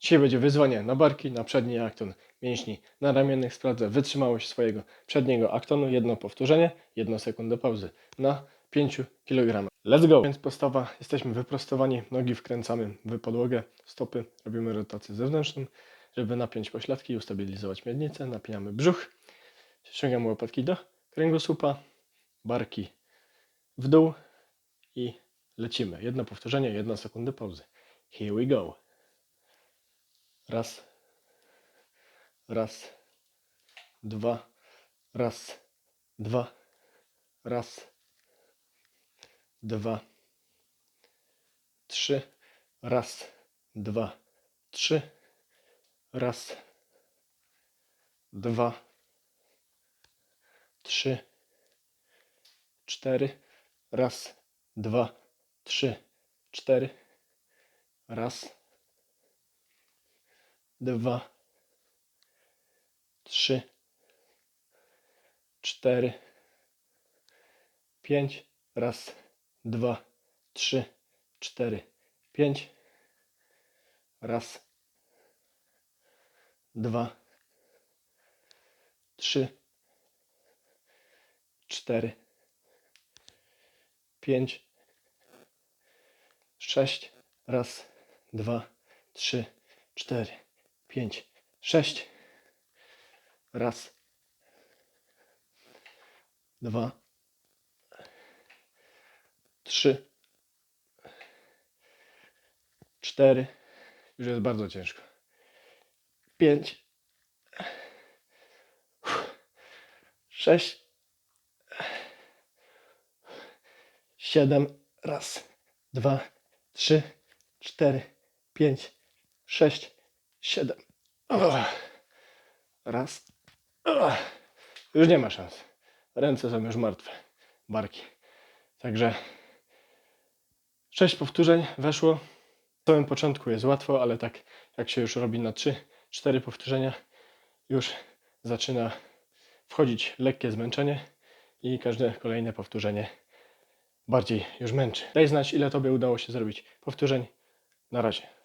Dzisiaj będzie wyzwanie na barki, na przedni akton mięśni na ramiennych. Sprawdzę wytrzymałość swojego przedniego aktonu. Jedno powtórzenie, jedno sekundę pauzy na 5 kg. Let's go! Więc postawa, jesteśmy wyprostowani, nogi wkręcamy w podłogę, stopy, robimy rotację zewnętrzną, żeby napiąć pośladki i ustabilizować miednicę. Napinamy brzuch, ściągamy łopatki do kręgosłupa, barki w dół i lecimy. Jedno powtórzenie, jedna sekunda pauzy. Here we go. Raz, raz, dwa, raz, dwa, raz, dwa, trzy, raz, dwa, trzy, raz, dwa, trzy, cztery, raz, dwa, trzy, cztery, raz, dwa, trzy, cztery, pięć, raz, dwa, trzy, cztery, pięć, raz, dwa, trzy, cztery, pięć, sześć, raz, dwa, trzy, cztery, pięć, sześć, raz, dwa, trzy, cztery, już jest bardzo ciężko, pięć, sześć, siedem, raz, dwa, trzy, cztery, pięć, sześć, siedem. Raz. Już nie ma szans. Ręce są już martwe. Barki. Także sześć powtórzeń weszło. W samym początku jest łatwo, ale tak jak się już robi na trzy, cztery powtórzenia, już zaczyna wchodzić lekkie zmęczenie i każde kolejne powtórzenie bardziej już męczy. Daj znać, ile Tobie udało się zrobić powtórzeń. Na razie.